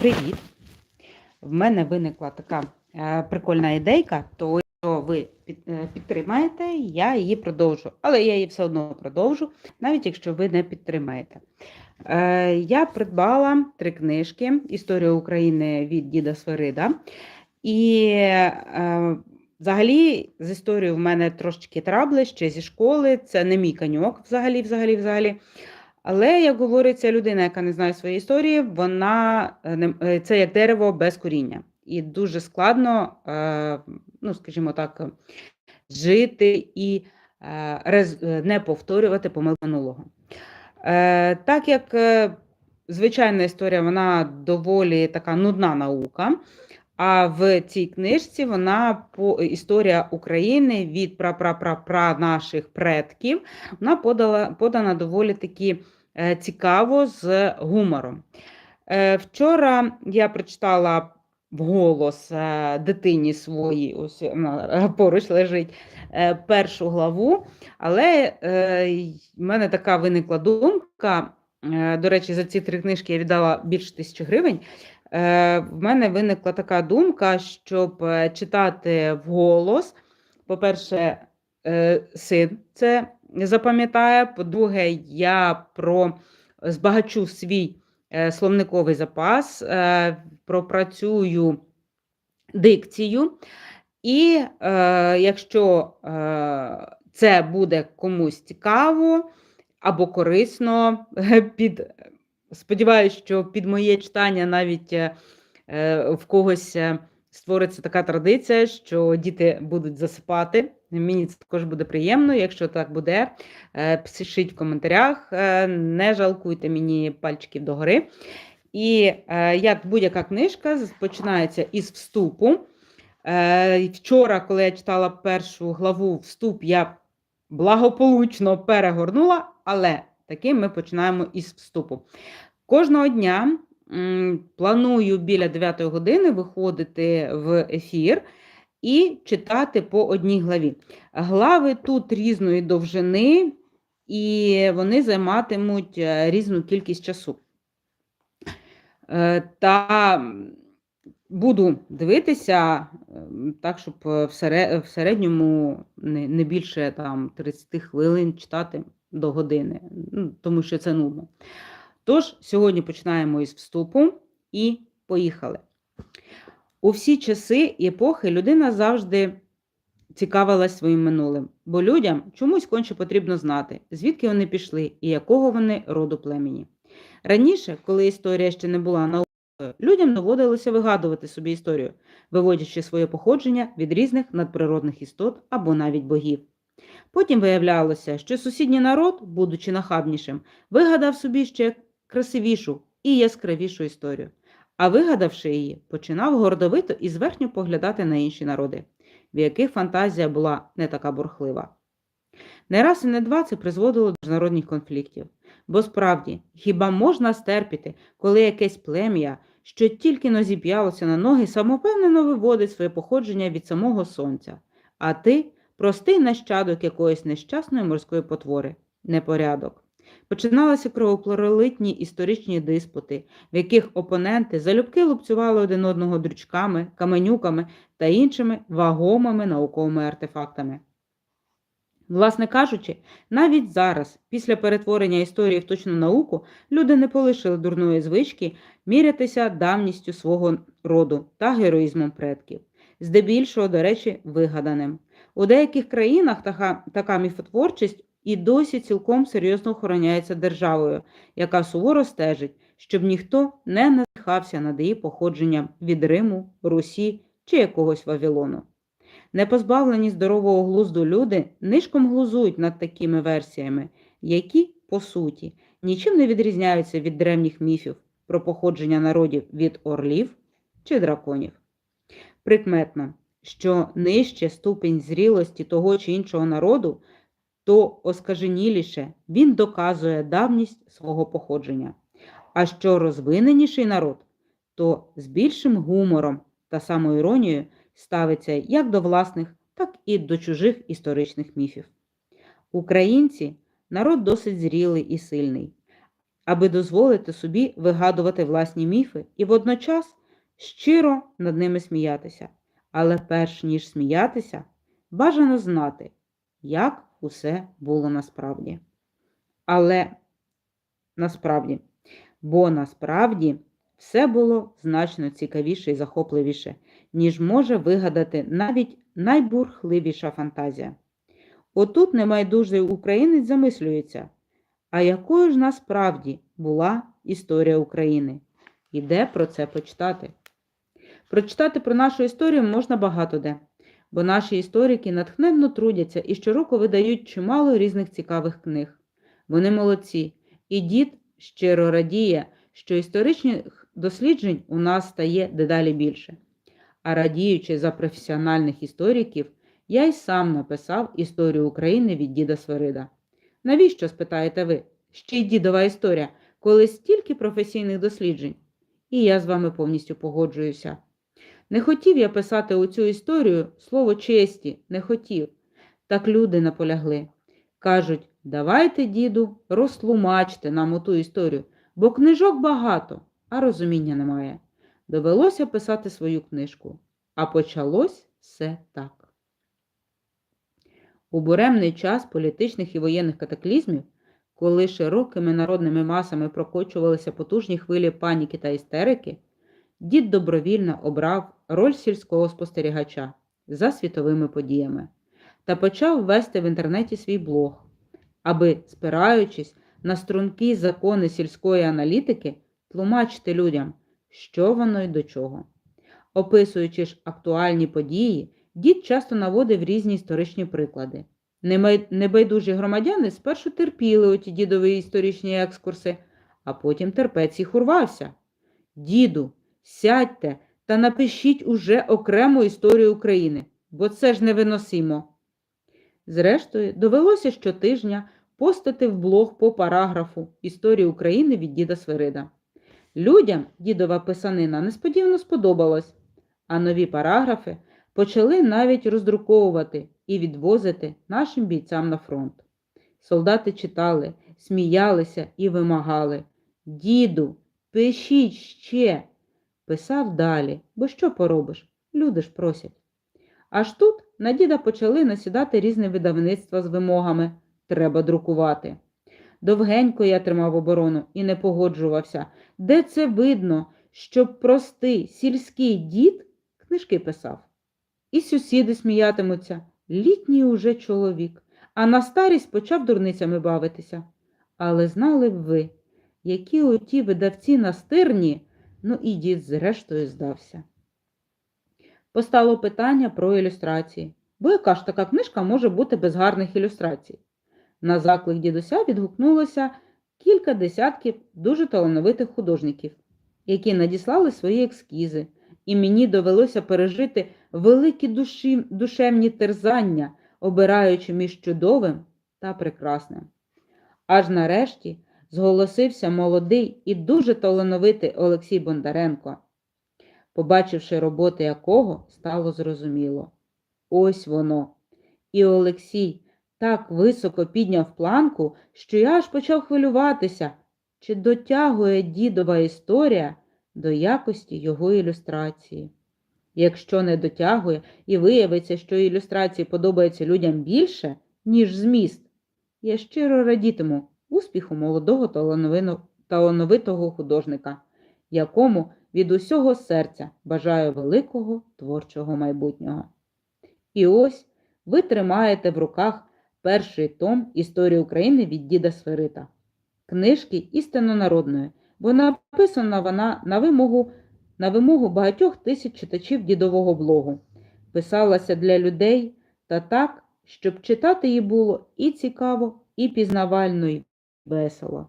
Привіт! В мене виникла така е, прикольна ідейка, то якщо ви е, підтримаєте, я її продовжу. Але я її все одно продовжу, навіть якщо ви не підтримаєте. Е, я придбала три книжки Історія України від Діда Свирида. І взагалі з історією в мене трошечки трабли ще зі школи. Це не мій каньок взагалі, взагалі, взагалі. Але, як говориться, людина, яка не знає своєї історії, вона е, е, це як дерево без коріння. І дуже складно, е, ну, скажімо так, жити і не повторювати помилки минулого. Так як звичайна історія, вона доволі така нудна наука. А в цій книжці вона по історія України від пра-пра-пра-пра наших предків вона подала, подана доволі таки е, цікаво з гумором. Е, Вчора я прочитала вголос е, дитині своїй, ось е, поруч лежить, е, першу главу, але е, в мене така виникла думка. е, До речі, за ці три книжки я віддала більше тисячі гривень. Е, В мене виникла така думка, щоб е, читати вголос. По-перше, е, син це запам'ятає. По-друге, я про збагачу свій е, словниковий запас, е, пропрацюю дикцію. І е, якщо е, це буде комусь цікаво або корисно, під, сподіваюся, що під моє читання навіть е, е, в когось е, створиться така традиція, що діти будуть засипати. Мені це також буде приємно. Якщо так буде, е, пишіть в коментарях, е, не жалкуйте мені пальчиків догори. І е, як будь-яка книжка починається із вступу. Вчора, коли я читала першу главу вступ, я благополучно перегорнула, але таки ми починаємо із вступу. Кожного дня планую біля 9 години виходити в ефір і читати по одній главі. Глави тут різної довжини, і вони займатимуть е, різну кількість часу. Е, Та буду дивитися так, щоб в середньому не, не більше там 30 хвилин читати до години, ну, тому що це нудно. Тож, сьогодні починаємо із вступу і поїхали. У всі часи і епохи людина завжди цікавилась своїм минулим, бо людям чомусь конче потрібно знати, звідки вони пішли і якого вони роду племені. Раніше, коли історія ще не була наукою, людям доводилося вигадувати собі історію, виводячи своє походження від різних надприродних істот або навіть богів. Потім виявлялося, що сусідній народ, будучи нахабнішим, вигадав собі ще красивішу і яскравішу історію, а вигадавши її, починав гордовито і зверхньо поглядати на інші народи, в яких фантазія була не така бурхлива. Не раз і не два це призводило до міжнародних конфліктів. Бо справді, хіба можна стерпіти, коли якесь плем'я, що тільки но зіп'ялося на ноги, самопевнено виводить своє походження від самого сонця, а ти простий нащадок якоїсь нещасної морської потвори, непорядок. Починалися кровопролитні історичні диспути, в яких опоненти залюбки лупцювали один одного дрючками, каменюками та іншими вагомими науковими артефактами. Власне кажучи, навіть зараз, після перетворення історії в точну науку, люди не полишили дурної звички мірятися давністю свого роду та героїзмом предків, здебільшого, до речі, вигаданим. У деяких країнах така, така міфотворчість і досі цілком серйозно охороняється державою, яка суворо стежить, щоб ніхто не надихався над її походженням від Риму, Русі чи якогось Вавилону. Непозбавлені здорового глузду люди нишком глузують над такими версіями, які, по суті, нічим не відрізняються від древніх міфів про походження народів від орлів чи драконів. Прикметно, що нижче ступінь зрілості того чи іншого народу, то оскаженіліше він доказує давність свого походження. А що розвиненіший народ, то з більшим гумором та самоіронією ставиться як до власних, так і до чужих історичних міфів. Українці народ досить зрілий і сильний, аби дозволити собі вигадувати власні міфи і водночас щиро над ними сміятися. Але перш ніж сміятися, бажано знати, як усе було насправді. Але насправді, бо насправді все було значно цікавіше і захопливіше, ніж може вигадати навіть найбурхливіша фантазія. Отут немайдужий українець замислюється, а якою ж насправді була історія України? І де про це почитати? Прочитати про нашу історію можна багато де, бо наші історики натхненно трудяться і щороку видають чимало різних цікавих книг. Вони молодці, і дід щиро радіє, що історичних досліджень у нас стає дедалі більше. А радіючи за професіональних істориків, я й сам написав історію України від діда Свирида. Навіщо, спитаєте ви? Ще й дідова історія, коли стільки професійних досліджень? І я з вами повністю погоджуюся. Не хотів я писати у цю історію слово честі, не хотів. Так люди наполягли. Кажуть, давайте, діду, розтлумачте нам оту історію, бо книжок багато, а розуміння немає. Довелося писати свою книжку, а почалось все так. У буремний час політичних і воєнних катаклізмів, коли широкими народними масами прокочувалися потужні хвилі паніки та істерики, дід добровільно обрав роль сільського спостерігача за світовими подіями та почав вести в інтернеті свій блог, аби, спираючись на стрункі закони сільської аналітики, тлумачити людям, що воно й до чого. Описуючи ж актуальні події, дід часто наводив різні історичні приклади. Небайдужі громадяни спершу терпіли оті дідові історичні екскурси, а потім терпець їх урвався. Діду, сядьте та напишіть уже окрему історію України, бо це ж невиносимо. Зрештою, довелося щотижня постати в блог по параграфу Історії України від діда Свирида. Людям дідова писанина несподівано сподобалась, а нові параграфи почали навіть роздруковувати і відвозити нашим бійцям на фронт. Солдати читали, сміялися і вимагали Діду, пишіть ще. Писав далі, бо що поробиш? Люди ж просять. Аж тут на діда почали насідати різні видавництва з вимогами треба друкувати. Довгенько я тримав оборону і не погоджувався, де це видно, щоб простий сільський дід книжки писав. І сусіди сміятимуться, літній уже чоловік, а на старість почав дурницями бавитися. Але знали б ви, які оті видавці настирні, ну і дід зрештою здався. Постало питання про ілюстрації, бо яка ж така книжка може бути без гарних ілюстрацій? На заклик дідуся відгукнулося кілька десятків дуже талановитих художників, які надіслали свої ескізи, і мені довелося пережити великі душі, душевні терзання, обираючи між чудовим та прекрасним. Аж нарешті зголосився молодий і дуже талановитий Олексій Бондаренко, побачивши роботи якого, стало зрозуміло. Ось воно. І Олексій так високо підняв планку, що я аж почав хвилюватися, чи дотягує дідова історія до якості його ілюстрації. Якщо не дотягує і виявиться, що ілюстрації подобаються людям більше, ніж зміст, я щиро радітиму успіху молодого талановитого художника, якому від усього серця бажаю великого творчого майбутнього. І ось ви тримаєте в руках перший том історії України від діда Сферита, книжки істинно народної, бо написана вона на вимогу, на вимогу багатьох тисяч читачів дідового блогу, писалася для людей та так, щоб читати її було і цікаво, і пізнавально, і весело.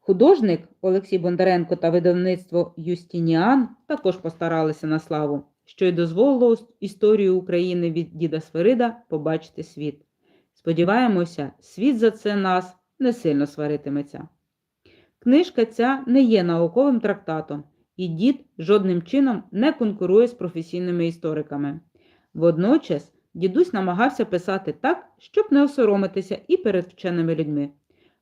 Художник Олексій Бондаренко та видавництво Юстініан також постаралися на славу, що й дозволило історію України від діда Сферида побачити світ. Сподіваємося, світ за це нас не сильно сваритиметься. Книжка ця не є науковим трактатом, і дід жодним чином не конкурує з професійними істориками. Водночас дідусь намагався писати так, щоб не осоромитися і перед вченими людьми.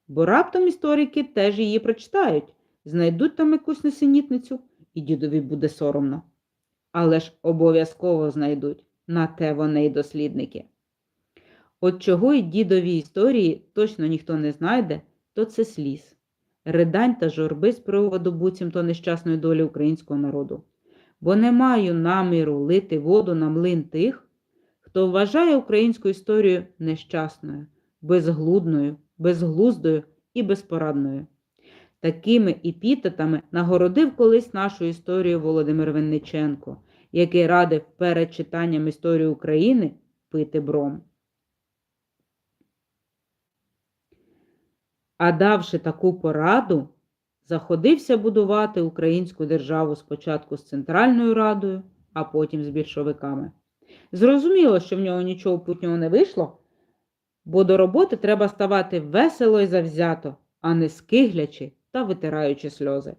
бо раптом історики теж її прочитають, знайдуть там якусь несенітницю, і дідові буде соромно. Але ж обов'язково знайдуть, на те вони й дослідники. От чого й дідові історії точно ніхто не знайде, то це сліз, ридань та журби з приводу буцімто нещасної долі українського народу. Бо не маю наміру лити воду на млин тих, хто вважає українську історію нещасною, безглудною, безглуздою і безпорадною. Такими епітетами нагородив колись нашу історію Володимир Винниченко, який радив перед читанням історії України пити бром. А давши таку пораду, заходився будувати українську державу спочатку з Центральною Радою, а потім з більшовиками. Зрозуміло, що в нього нічого путнього не вийшло, бо до роботи треба ставати весело і завзято, а не скиглячи та витираючи сльози.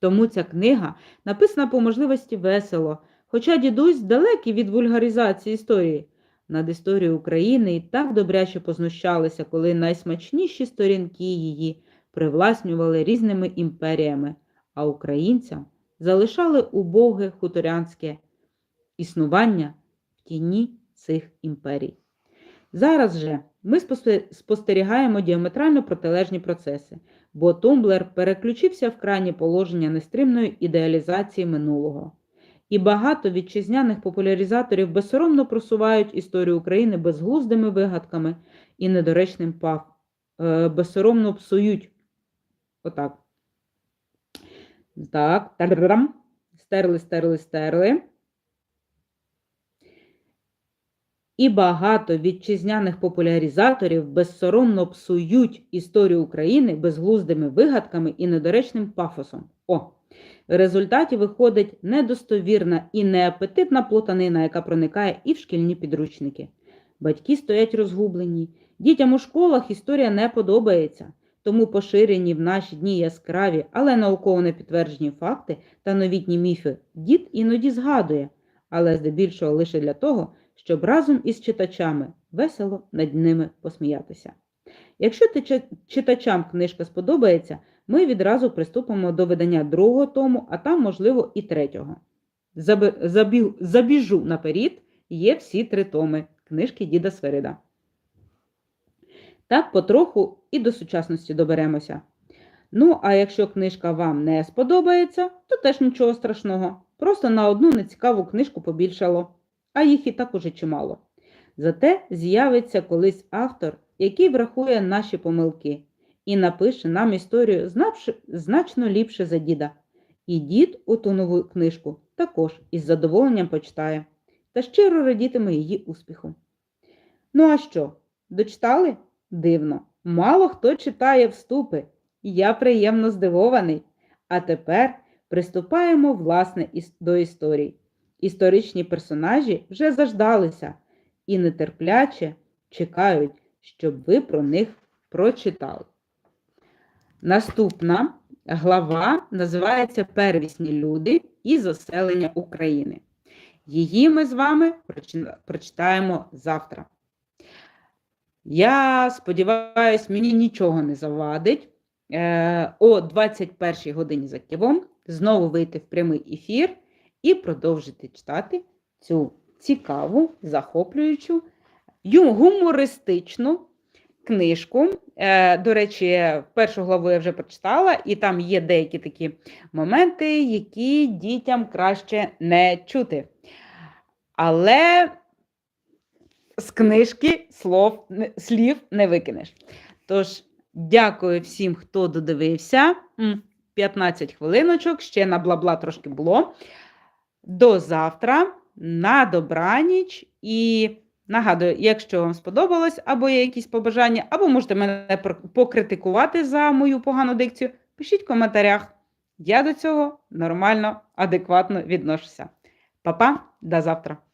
Тому ця книга написана по можливості весело, хоча дідусь далекий від вульгаризації історії. Над історією України і так добряче познущалися, коли найсмачніші сторінки її привласнювали різними імперіями, а українцям залишали убоге хуторянське існування тіні цих імперій. Зараз же ми спостерігаємо діаметрально протилежні процеси, бо Тумблер переключився в крайні положення нестримної ідеалізації минулого. І багато вітчизняних популяризаторів безсоромно просувають історію України безглуздими вигадками і недоречним паф, е, безсоромно псують. Отак. Так, тарарам. Стерли, стерли, стерли. І багато вітчизняних популяризаторів безсоромно псують історію України безглуздими вигадками і недоречним пафосом. О! В результаті виходить недостовірна і неапетитна плутанина, яка проникає і в шкільні підручники. Батьки стоять розгублені. Дітям у школах історія не подобається, тому поширені в наші дні яскраві, але науково не підтверджені факти та новітні міфи дід іноді згадує, але здебільшого лише для того, щоб разом із читачами весело над ними посміятися. Якщо читачам книжка сподобається, ми відразу приступимо до видання другого тому, а там, можливо, і третього. Забіг, забіжу наперед, є всі три томи книжки Діда Сверида. Так, потроху і до сучасності доберемося. Ну, а якщо книжка вам не сподобається, то теж нічого страшного. Просто на одну нецікаву книжку побільшало, а їх і так уже чимало. Зате з'явиться колись автор, який врахує наші помилки і напише нам історію значно ліпше за діда. І дід у ту нову книжку також із задоволенням почитає та щиро радітиме її успіху. Ну, а що? Дочитали? Дивно. Мало хто читає вступи, я приємно здивований. А тепер приступаємо, власне, до історій. Історичні персонажі вже заждалися і нетерпляче чекають, щоб ви про них прочитали. Наступна глава називається Первісні люди і заселення України. Її ми з вами прочитаємо завтра. Я сподіваюся, мені нічого не завадить. Е, о 21 годині за Києвом знову вийти в прямий ефір і продовжити читати цю цікаву, захоплюючу, гумористичну книжку. Е, до речі, першу главу я вже прочитала, і там є деякі такі моменти, які дітям краще не чути. Але з книжки слов, слів не викинеш. Тож, дякую всім, хто додивився. 15 хвилиночок, ще на бла-бла трошки було. До завтра, на добраніч і. Нагадую, якщо вам сподобалось, або є якісь побажання, або можете мене покритикувати за мою погану дикцію, пишіть в коментарях. Я до цього нормально, адекватно відношуся. Па-па, до завтра!